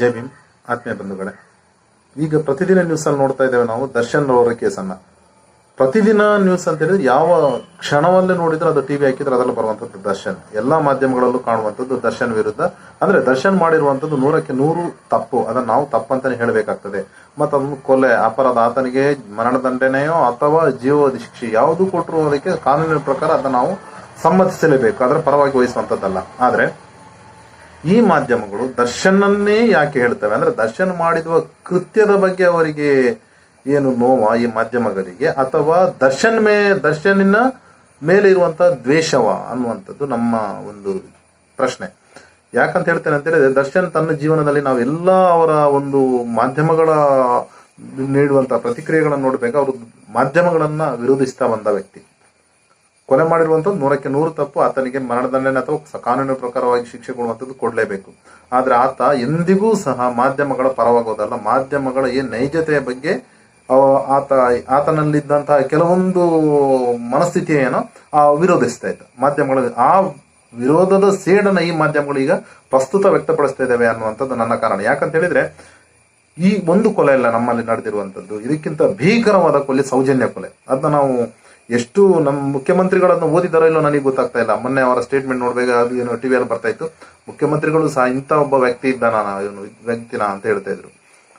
ಜೈ ಭೀಮ್. ಆತ್ಮೀಯ ಬಂಧುಗಳೇ, ಈಗ ಪ್ರತಿದಿನ ನ್ಯೂಸ್ ಅಲ್ಲಿ ನೋಡ್ತಾ ಇದ್ದೇವೆ ನಾವು ದರ್ಶನ್ ಅವರ ಕೇಸನ್ನ. ಪ್ರತಿದಿನ ನ್ಯೂಸ್ ಅಂತ ಹೇಳಿದ್ರೆ ಯಾವ ಕ್ಷಣವಲ್ಲೇ ನೋಡಿದ್ರೆ ಅದು ಟಿವಿ ಹಾಕಿದ್ರೆ ಅದರಲ್ಲಿ ಬರುವಂತದ್ದು ದರ್ಶನ್. ಎಲ್ಲಾ ಮಾಧ್ಯಮಗಳಲ್ಲೂ ಕಾಣುವಂಥದ್ದು ದರ್ಶನ್ ವಿರುದ್ಧ. ಅಂದ್ರೆ ದರ್ಶನ್ ಮಾಡಿರುವಂಥದ್ದು ನೂರಕ್ಕೆ ನೂರು ತಪ್ಪು. ಅದನ್ನ ನಾವು ತಪ್ಪಂತಾನೆ ಹೇಳಬೇಕಾಗ್ತದೆ. ಮತ್ತು ಅದನ್ನು ಕೊಲೆ, ಅಪರಾಧ, ಆತನಿಗೆ ಮರಣದಂಡನೆಯೋ ಅಥವಾ ಜೀವೋಧಿ ಶಿಕ್ಷೆ ಯಾವುದು ಕೊಟ್ಟರು ಅದಕ್ಕೆ ಕಾನೂನಿನ ಪ್ರಕಾರ ಅದನ್ನ ನಾವು ಸಮ್ಮತಿಸಲೇಬೇಕು. ಅದರ ಪರವಾಗಿ ವಹಿಸುವಂಥದ್ದಲ್ಲ. ಆದ್ರೆ ಈ ಮಾಧ್ಯಮಗಳು ದರ್ಶನನ್ನೇ ಯಾಕೆ ಹೇಳ್ತವೆ? ಅಂದ್ರೆ ದರ್ಶನ್ ಮಾಡಿರುವ ಕೃತ್ಯದ ಬಗ್ಗೆ ಅವರಿಗೆ ಏನು ನೋವ ಈ ಮಾಧ್ಯಮಗಳಿಗೆ? ಅಥವಾ ದರ್ಶನ್ ಮೇ, ದರ್ಶನಿನ ಮೇಲೆ ಇರುವಂತಹ ದ್ವೇಷವ ಅನ್ನುವಂಥದ್ದು ನಮ್ಮ ಒಂದು ಪ್ರಶ್ನೆ. ಯಾಕಂತ ಹೇಳ್ತೇನೆ ಅಂತ ಹೇಳಿದ್ರೆ, ದರ್ಶನ್ ತನ್ನ ಜೀವನದಲ್ಲಿ ನಾವೆಲ್ಲ ಅವರ ಒಂದು ಮಾಧ್ಯಮಗಳ ನೀಡುವಂತಹ ಪ್ರತಿಕ್ರಿಯೆಗಳನ್ನು ನೋಡ್ಬೇಕು. ಅವರು ಮಾಧ್ಯಮಗಳನ್ನ ವಿರೋಧಿಸ್ತಾ ಬಂದ ವ್ಯಕ್ತಿ. ಕೊಲೆ ಮಾಡಿರುವಂಥದ್ದು ನೂರಕ್ಕೆ ನೂರು ತಪ್ಪು. ಆತನಿಗೆ ಮರಣದಂಡನೆ ಅಥವಾ ಕಾನೂನು ಪ್ರಕಾರವಾಗಿ ಶಿಕ್ಷೆ ಕೊಡುವಂಥದ್ದು ಕೊಡಲೇಬೇಕು. ಆದ್ರೆ ಆತ ಎಂದಿಗೂ ಸಹ ಮಾಧ್ಯಮಗಳ ಪರವಾಗೋದಲ್ಲ. ಮಾಧ್ಯಮಗಳ ಈ ನೈಜತೆಯ ಬಗ್ಗೆ ಆತ, ಆತನಲ್ಲಿದ್ದಂತಹ ಕೆಲವೊಂದು ಮನಸ್ಥಿತಿಯನ್ನು ಆ ವಿರೋಧಿಸ್ತಾ ಇತ್ತು ಮಾಧ್ಯಮಗಳ, ಆ ವಿರೋಧದ ಸೇಡನ್ನ ಈ ಮಾಧ್ಯಮಗಳು ಈಗ ಪ್ರಸ್ತುತ ವ್ಯಕ್ತಪಡಿಸ್ತಾ ಇದ್ದಾವೆ ಅನ್ನುವಂಥದ್ದು ನನ್ನ ಕಾರಣ. ಯಾಕಂತ ಹೇಳಿದ್ರೆ ಈ ಒಂದು ಕೊಲೆ ಅಲ್ಲ ನಮ್ಮಲ್ಲಿ ನಡೆದಿರುವಂಥದ್ದು. ಇದಕ್ಕಿಂತ ಭೀಕರವಾದ ಕೊಲೆ, ಸೌಜನ್ಯ ಕೊಲೆ. ಅದನ್ನ ನಾವು ಎಷ್ಟು ನಮ್ಮ ಮುಖ್ಯಮಂತ್ರಿಗಳನ್ನು ಓದಿದಾರೋ ಇಲ್ಲೋ ನನಗೆ ಗೊತ್ತಾಗ್ತಾ ಇಲ್ಲ. ಮೊನ್ನೆ ಅವರ ಸ್ಟೇಟ್ಮೆಂಟ್ ನೋಡ್ಬೇಕು ಅದು ಏನು ಟಿವಿಯಲ್ಲಿ ಬರ್ತಾ ಇತ್ತು. ಮುಖ್ಯಮಂತ್ರಿಗಳು ಸಹ ಇಂಥ ಒಬ್ಬ ವ್ಯಕ್ತಿ ಇದ್ದಾನ ಇವನು ವ್ಯಕ್ತಿನ ಅಂತ ಹೇಳ್ತಾ ಇದ್ರು.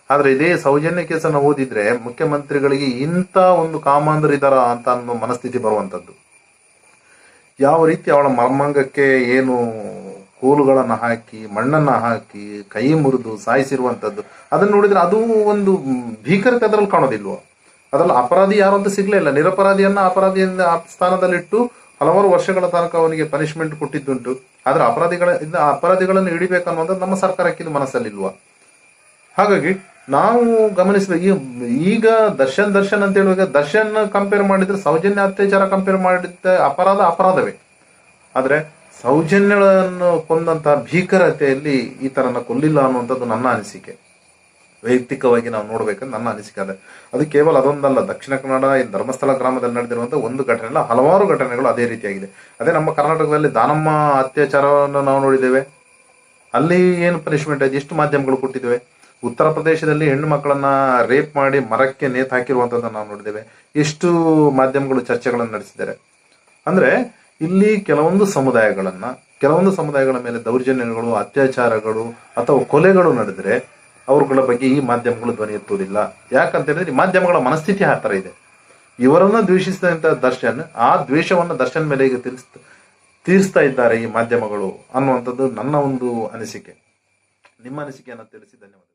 ಆದ್ರೆ ಇದೇ ಸೌಜನ್ಯ ಕೇಸನ್ನ ಓದಿದ್ರೆ ಮುಖ್ಯಮಂತ್ರಿಗಳಿಗೆ ಇಂಥ ಒಂದು ಕಾಮಾಂಧರು ಇದಾರ ಅಂತ ಅನ್ನೋ ಮನಸ್ಥಿತಿ ಬರುವಂತದ್ದು. ಯಾವ ರೀತಿ ಅವಳ ಮರ್ಮಾಂಗಕ್ಕೆ ಏನು ಕೋಲುಗಳನ್ನ ಹಾಕಿ, ಮಣ್ಣನ್ನ ಹಾಕಿ, ಕೈ ಮುರಿದು ಸಾಯಿಸಿರುವಂತದ್ದು, ಅದನ್ನ ನೋಡಿದ್ರೆ ಅದು ಒಂದು ಭೀಕರತೆ ಅದರಲ್ಲಿ ಕಾಣೋದಿಲ್ವ? ಅದರಲ್ಲಿ ಅಪರಾಧಿ ಯಾರು ಅಂತ ಸಿಗ್ಲೇ ಇಲ್ಲ. ನಿರಪರಾಧಿಯನ್ನ ಅಪರಾಧಿಯಿಂದ ಸ್ಥಾನದಲ್ಲಿಟ್ಟು ಹಲವಾರು ವರ್ಷಗಳ ತನಕ ಅವನಿಗೆ ಪನಿಷ್ಮೆಂಟ್ ಕೊಟ್ಟಿದ್ದುಂಟು. ಆದ್ರೆ ಅಪರಾಧಿಗಳ ಅಪರಾಧಿಗಳನ್ನು ಹಿಡಿಬೇಕನ್ನುವಂಥದ್ದು ನಮ್ಮ ಸರ್ಕಾರಕ್ಕೆ ಇದು ಮನಸ್ಸಲ್ಲಿಲ್ವಾ? ಹಾಗಾಗಿ ನಾವು ಗಮನಿಸಿದ ಈಗ ದರ್ಶನ್ ದರ್ಶನ್ ಅಂತ ಹೇಳುವಾಗ ದರ್ಶನ್ ಕಂಪೇರ್ ಮಾಡಿದ್ರೆ ಸೌಜನ್ಯ ಅತ್ಯಾಚಾರ ಕಂಪೇರ್ ಮಾಡಿದ್ದ ಅಪರಾಧ ಅಪರಾಧವೇ. ಆದರೆ ಸೌಜನ್ಯಗಳನ್ನು ಕೊಂದಂತಹ ಭೀಕರತೆಯಲ್ಲಿ ಈ ತರನ ಕೊಲ್ಲಿಲ್ಲ ಅನ್ನುವಂಥದ್ದು ನನ್ನ ಅನಿಸಿಕೆ. ವೈಯಕ್ತಿಕವಾಗಿ ನಾವು ನೋಡ್ಬೇಕಂತ ನನ್ನ ಅನಿಸಿಕೆ ಅದೇ. ಅದು ಕೇವಲ ಅದೊಂದಲ್ಲ, ದಕ್ಷಿಣ ಕನ್ನಡ ಧರ್ಮಸ್ಥಳ ಗ್ರಾಮದಲ್ಲಿ ನಡೆದಿರುವಂತ ಒಂದು ಘಟನೆ ಅಲ್ಲ ಹಲವಾರು ಘಟನೆಗಳು ಅದೇ ರೀತಿಯಾಗಿದೆ. ಅದೇ ನಮ್ಮ ಕರ್ನಾಟಕದಲ್ಲಿ ದಾನಮ್ಮ ಅತ್ಯಾಚಾರವನ್ನು ನಾವು ನೋಡಿದ್ದೇವೆ. ಅಲ್ಲಿ ಏನು ಪನಿಷ್ಮೆಂಟ್ ಆಯ್ತು? ಎಷ್ಟು ಮಾಧ್ಯಮಗಳು ಕೊಟ್ಟಿದ್ದೇವೆ? ಉತ್ತರ ಪ್ರದೇಶದಲ್ಲಿ ಹೆಣ್ಣು ಮಕ್ಕಳನ್ನ ರೇಪ್ ಮಾಡಿ ಮರಕ್ಕೆ ನೇತು ಹಾಕಿರುವಂಥದ್ದನ್ನು ನಾವು ನೋಡಿದ್ದೇವೆ. ಎಷ್ಟು ಮಾಧ್ಯಮಗಳು ಚರ್ಚೆಗಳನ್ನು ನಡೆಸಿದ್ದಾರೆ. ಅಂದ್ರೆ, ಇಲ್ಲಿ ಕೆಲವೊಂದು ಸಮುದಾಯಗಳನ್ನ, ಕೆಲವೊಂದು ಸಮುದಾಯಗಳ ಮೇಲೆ ದೌರ್ಜನ್ಯಗಳು, ಅತ್ಯಾಚಾರಗಳು ಅಥವಾ ಕೊಲೆಗಳು ನಡೆದ್ರೆ ಅವರುಗಳ ಬಗ್ಗೆ ಈ ಮಾಧ್ಯಮಗಳು ಧ್ವನಿ ಎತ್ತುವುದಿಲ್ಲ. ಯಾಕಂತ ಹೇಳಿದ್ರೆ ಮಾಧ್ಯಮಗಳ ಮನಸ್ಥಿತಿ ಆ ತರ ಇದೆ. ಇವರನ್ನ ದ್ವೇಷಿಸಿದಂತ ದರ್ಶನ್, ಆ ದ್ವೇಷವನ್ನು ದರ್ಶನ್ ಮೇಲೆ ಈಗ ತೀರಿಸ್ ತೀರಿಸ್ತಾ ಇದ್ದಾರೆ ಈ ಮಾಧ್ಯಮಗಳು ಅನ್ನುವಂಥದ್ದು ನನ್ನ ಒಂದು ಅನಿಸಿಕೆ. ನಿಮ್ಮ ಅನಿಸಿಕೆಯನ್ನು ತಿಳಿಸಿ ಧನ್ಯವಾದ